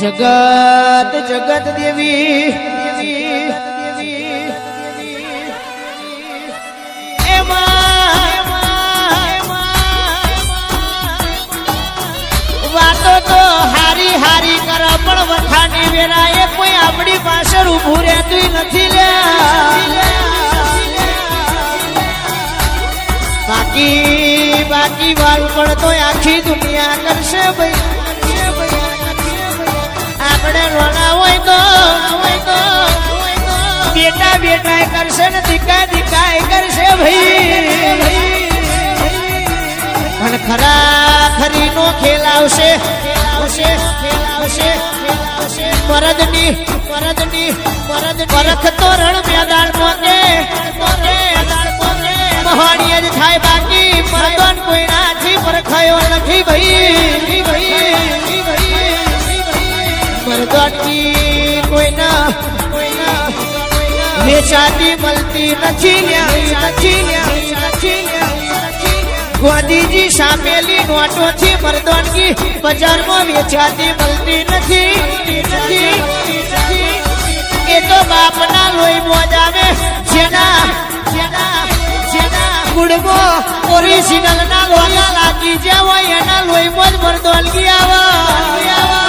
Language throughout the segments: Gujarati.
જગત જગત દેવી. વાતો તો હારી હારી કર, પણ વખાની વેરા એ કોઈ આપણી પાછળ ઊભું રહેતું નથી લે બાકી બાકી વાલ પણ તો આખી દુનિયા કરશે ભાઈ. બેટા બેટા કરશે ને દીકા દીકા કરશે ભાઈ. પણ ખરા ખરી નો ખેલ આવશે. પરદની પરદની પરદ પરખ તોરણ મેદાન પોતે પોકે મહાણીએ જ થાય બાકી. મરદોન કોઈ નાથી પરખાયો નથી ભાઈ. વેચાતી મળતી નથી ગોદીજી સામેલી નોટોથી મરદોનગી બજારમાં વેચાતી મળતી નથી એ તો બાપના લોહી મોજાવે જેના ગુડમો ઓરિજિનલ ના લોલા લાગી જ્યાં હોય, એના લોહી મોજ મરદોનગી આવા.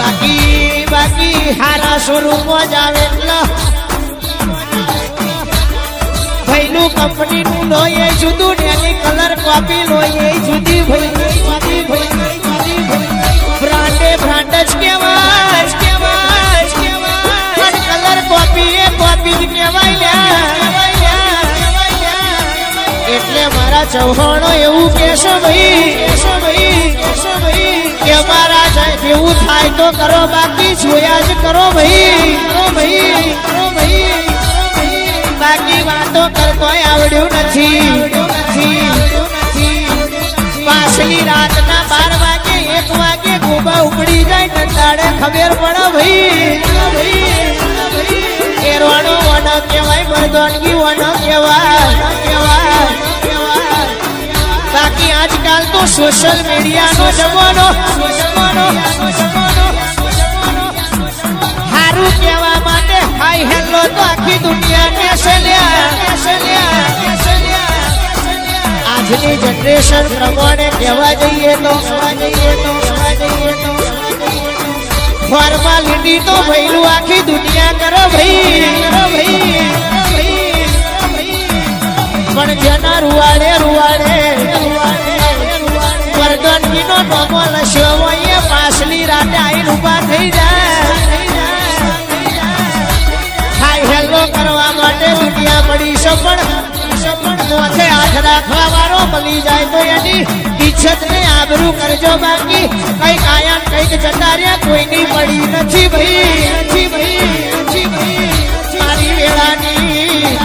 બાકી બાકી હારા સ્વરૂપમાં જ આવે એટલે. ભાઈનું કંપની નું લોહી જુદું ને કલર કોપી લોહી જુદી ભાઈ જ કહેવાય કહેવાય કલર કોપી એ કોપી જ કહેવાય. એટલે મારા ચૌહાણો એવું કેશો ભાઈ. જેવું થાય તો કરો બાકી જોયા જ કરો ભાઈ કરો ભાઈ કરો ભાઈ બાકી વાતો કરતો આવડ્યું નથી પાછલી રાતના બાર વાગે, એક વાગે ગોબા ઉપડી જાય, કંટાળે ખબર પડો ભાઈ એ રોણો વનો કહેવાય મરદોનગી વનો કહેવાય કહેવાય. સોશિયલ મીડિયાનો જમાનો. હારું કહેવા માટે હાઈ હેલો તો આખી દુનિયા આજની જનરેશન પ્રમાણે કહેવા જઈએ તો, ફોર્માલિટી તો ભઈલું આખી દુનિયા કરો દુનિયા પડી પણ મોથે હાથ રાખવા વાળો મળી જાય તો એની ઇજ્જત ને આબરૂ કરજો બાકી. કઈ ને કંઈક જતા રહ્યા કોઈની પડી નથી ભાઈ. નથી ભાઈ નથી ભાઈ. મારી વેળાની.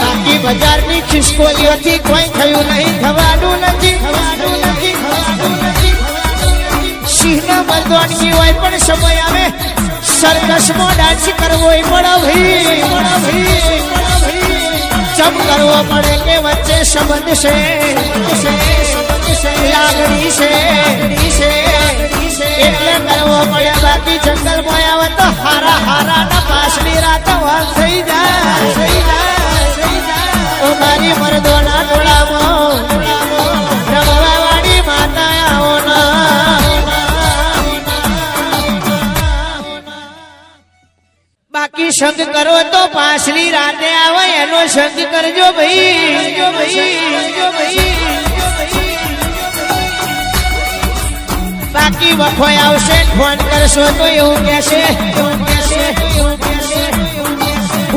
બાકી બજારની ખિસકોલીઓથી કોઈ થયું નહીં, થવાનું નથી. થવાનું નથી, થવાનું સિંહના મર્દોનગી હોય પણ સમય આવે. સર્કસમાં ડાન્સ કરવો ભાઈ જમ કરવો પડે કે વચ્ચે સંબંધ છે. લાગણી છે. એટલે કરવો પડે બાકી જંગલમાં આવે તો હારા હારા ના પાછલી રાત વાત થઈ જાય. થઈ જાય મારી મરદોના બાકી સંગ કરો તો પાછલી રાતે આવે, એનો સંગ કરજો ભાઈ. ભાઈ બાકી વખો આવશે, ફોન કરશો તો એવું કહેશે. એવું કહેશે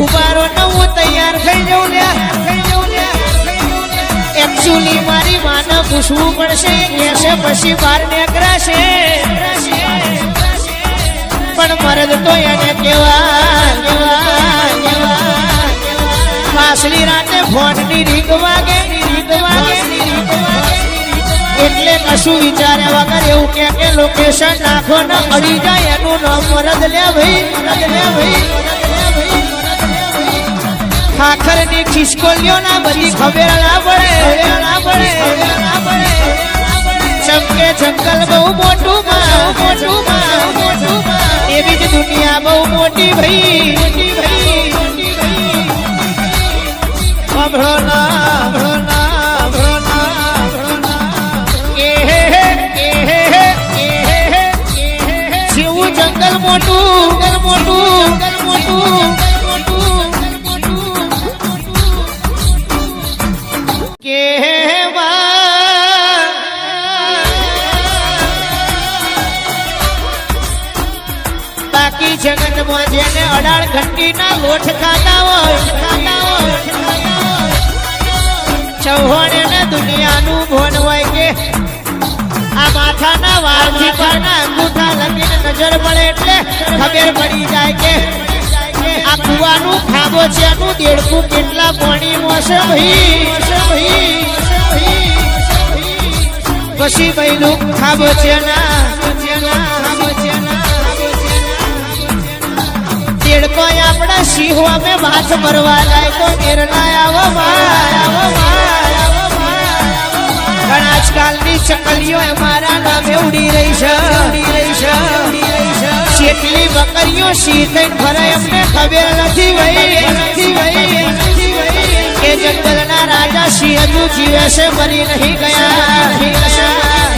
ઉભારો ન હું તૈયાર થઈ જાઉં લ્યા થઈ જાઉં લ્યા એકચ્યુઅલી મારી માને પૂછવું પડશે, કહેશે પછી બહાર નીકળાશે. પણ મરદ તો એને કેવા પાછલી રાતે ફોનની રીંગ વાગે એટલે કશું વિચાર્યા વગર એવું કે કે લોકેશન નાખો ને, અડી જાય એનું નામ મરદ લે ભાઈ, મરદ લે ભાઈ ખાખરની ખિસકોલીઓ ના બધી ખબર ના પડે ના પડે. ચમકે જંગલ બહુ મોટું માં મોટું માં. એવી જ દુનિયા બહુ મોટી ભાઈ. અભરો ના અભરો ના અભરો ના જંગલ મોટું મોટું મોટું. જગતમાં જેને અડાળ ઘંટીના લોઠ ખાતા ખાતા હોય. ચૌહાણ ને દુનિયાનું ભોન હોય કે આ માથાના વાળથી પરના અંગૂઠા લગીને નજર પડે એટલે ખબર પડી જાય કે આ કુવાનું ખાબો છે એનું દેડકું કેટલા પાણી મોસે ભાઈ. છે ભાઈ નું ભાઈ પછી ભાઈનું ખાબો છે ના ખાબો હું અમે વાત ભરવા જાય તો નિર્ણય આવો પણ આજકાલની ચકલીઓ અમારા નામે ઉડી રહી છે. કેટલી બકરીઓ થઈને ફરે અમને ખબર નથી ભાઈ નથી ભાઈ કે જંગલના રાજા સિંહ હજુ જીવે છે, મરી નહીં ગયા.